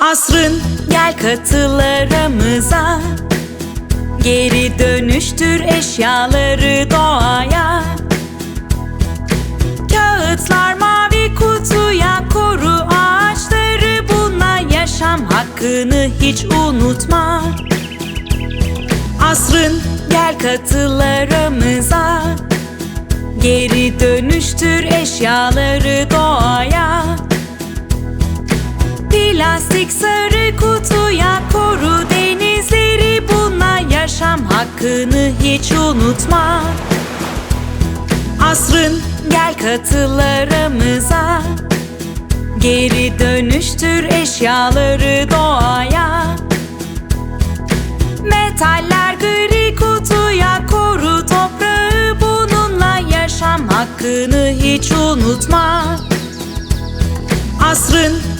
Asrın gel katıl aramıza Geri dönüştür eşyaları doğaya. Kağıtlar mavi kutuya koru ağaçları. Bununla yaşam hakkını hiç unutma. Asrın gel katıl aramıza Geri dönüştür eşyaları doğaya Plastik sarı kutuya koru denizleri Bununla yaşam hakkını hiç unutma. Asrın gel katıl aramıza Geri dönüştür eşyaları doğaya. Metaller gri kutuya koru toprağı Bununla yaşam hakkını hiç unutma. Asrın